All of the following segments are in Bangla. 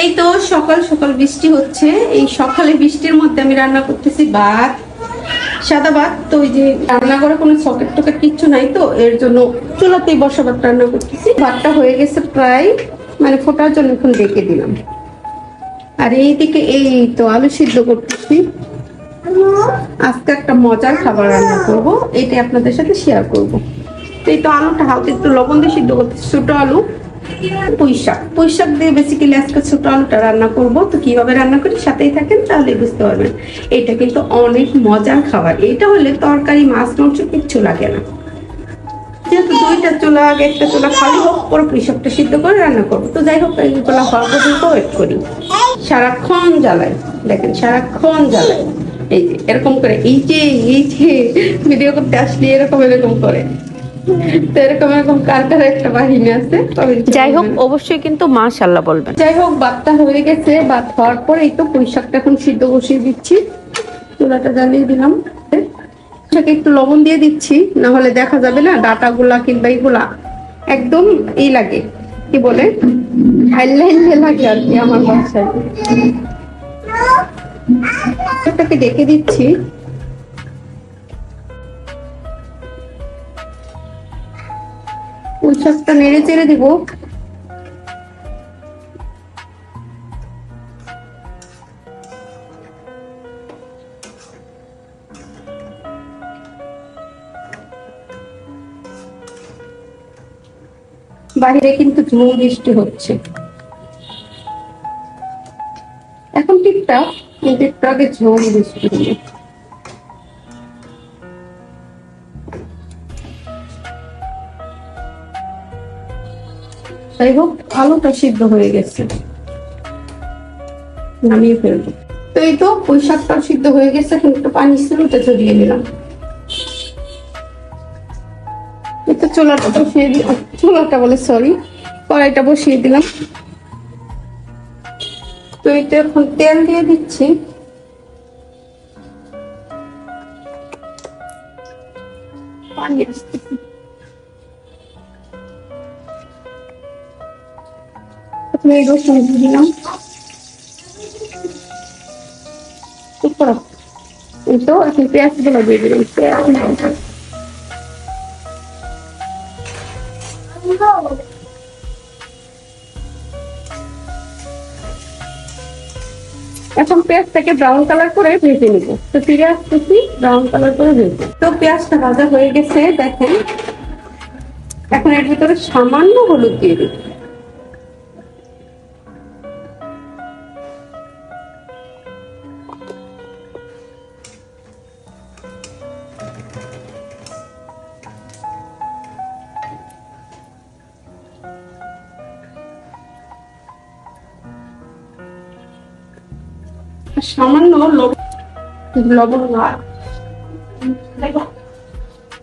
এই তো সকাল সকাল বৃষ্টি হচ্ছে। এই সকালে বৃষ্টির মধ্যে আমি রান্না করতেছি ভাত, সাদা ভাত। তো ওই যে রান্না করে কোনো সকেট টকেট কিচ্ছু নাই তো, এর জন্য চুলাতেই বসা ভাত রান্না করতেছি। ভাতটা হয়ে গেছে প্রায় মানে ফোটার জন্য এখন ডেকে দিলাম। আর এই এইদিকে এই তো আলু সিদ্ধ করতেছি। আজকে একটা মজার খাবার রান্না করব এটা আপনাদের সাথে শেয়ার করব। তো এই তো আলুটা হালকা একটু লবণ দিয়ে সিদ্ধ করতেছি, ছোটো আলু। পুঁই শাক পুঁই শাক দিয়ে বেসিক্যালি আজকে ছোট আলুটা রান্না করব। তো কীভাবে রান্না করি? সাথেই থাকেন তাহলে বুঝতে পারবেন। এটা কিন্তু অনেক মজার খাবার। এটা হলে তরকারি, মাছ, মাংস কিচ্ছু লাগে না। যেহেতু দুইটা চুলা, আগে একটা চুলা খালি হোক, পরে পুঁই শাকটা সিদ্ধ করে রান্না করব। তো যাই হোক এইগুলো হওয়া পর্যন্ত ওয়েট করি। সারাক্ষণ জ্বালাই। দেখেন, সারাক্ষণ জ্বালাই। এই যে, এরকম করে, এই যে এই যে ভিডিও করতে আসলে এরকম এরকম করে। এরকম এরকম কার কার একটা বাহিনী আছে যাই হোক অবশ্যই কিন্তু মাশাল্লাহ বলবেন। যাই হোক ভাতটা হয়ে গেছে ভাত হওয়ার পর এই তো পুঁই শাকটা এখন সিদ্ধ বসিয়ে দিচ্ছি। চুলাটা জ্বালিয়ে দিলাম। একটু লবণ দিয়ে দিচ্ছি না হলে দেখা যাবে না ডাটা গুলা কিংবা এইগুলা একদম এই লাগে। কি বলে? হাইলে হাইলে লাগে আর কি আমার বাসায়। এটাকে ডেকে দিচ্ছি। শাকটা নেড়ে চেড়ে দিব। বাইরে কিন্তু ঝুম বৃষ্টি হচ্ছে। এখন টিপটাপ কিন্তু একটু আগে ঝুম বৃষ্টি হলো। যাই হোক আলুটা সিদ্ধ হয়ে গেছে। নামিয়ে ফেলব। তো এই তো পুঁই শাকটা সিদ্ধ হয়ে গেছে, এখন একটু পানি ছিল ওটা চড়িয়ে নিলাম। এই তো চুলাটা বসিয়ে দিলাম। চুলাটা বলে সরি কড়াইটা বসিয়ে দিলাম। তো তো এখন তেল দিয়ে দিচ্ছি। পানি আসতেছে। এখন পেঁয়াজটাকে ব্রাউন কালার করে ভেজে নিব। তো ফিরে আসতেছি ব্রাউন কালার করে ভেজে। তো পেঁয়াজটা ভাজা হয়ে গেছে, দেখেন। এখন এর ভিতরে সামান্য হলুদ দিয়ে দিই সামান্য লবণ লবণ আর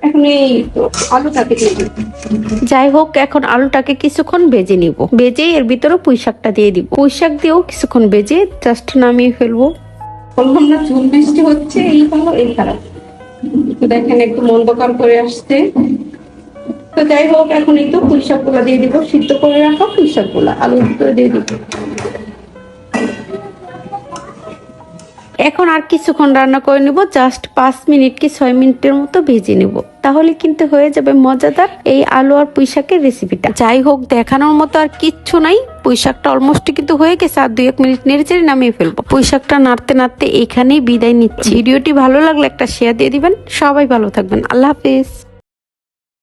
এখন এই আলুটাকে যাই হোক এখন আলুটাকে কিছুক্ষণ ভেজে নিব। ভেজে এর ভিতরে পুঁই শাকটা দিয়ে দিব। পুঁই শাক দিয়েও কিছুক্ষণ ভেজে জাস্ট নামিয়ে ফেলব। বললাম না ঝুম বৃষ্টি হচ্ছে এই ভালো এই খারাপ তো দেখেন একটু অন্ধকার করে আসছে। তো যাই হোক এখন এই তো পুঁই শাকগুলা দিয়ে দিব। সিদ্ধ করে রাখা পুঁই শাকগুলা আলুর ভিতরে দিয়ে দিব। এখন আর কিছুক্ষণ রান্না করে নিব জাস্ট পাঁচ মিনিট কি ছয় মিনিটের মতো ভেজে নিব। তাহলে কিন্তু হয়ে যাবে মজাদার এই আলু আর পুঁইশাকের রেসিপিটা যাই হোক, দেখানোর মতো আর কিচ্ছু নাই। পুঁইশাকটা অলমোস্ট কিন্তু হয়ে গেছে আর দুই এক মিনিট নেড়ে চেড়ে নামিয়ে ফেলব। পুঁইশাকটা নাড়তে নাড়তে এখানেই বিদায় নিচ্ছি। ভিডিওটি ভালো লাগলে একটা শেয়ার দিয়ে দিবেন। সবাই ভালো থাকবেন। আল্লাহ হাফিজ।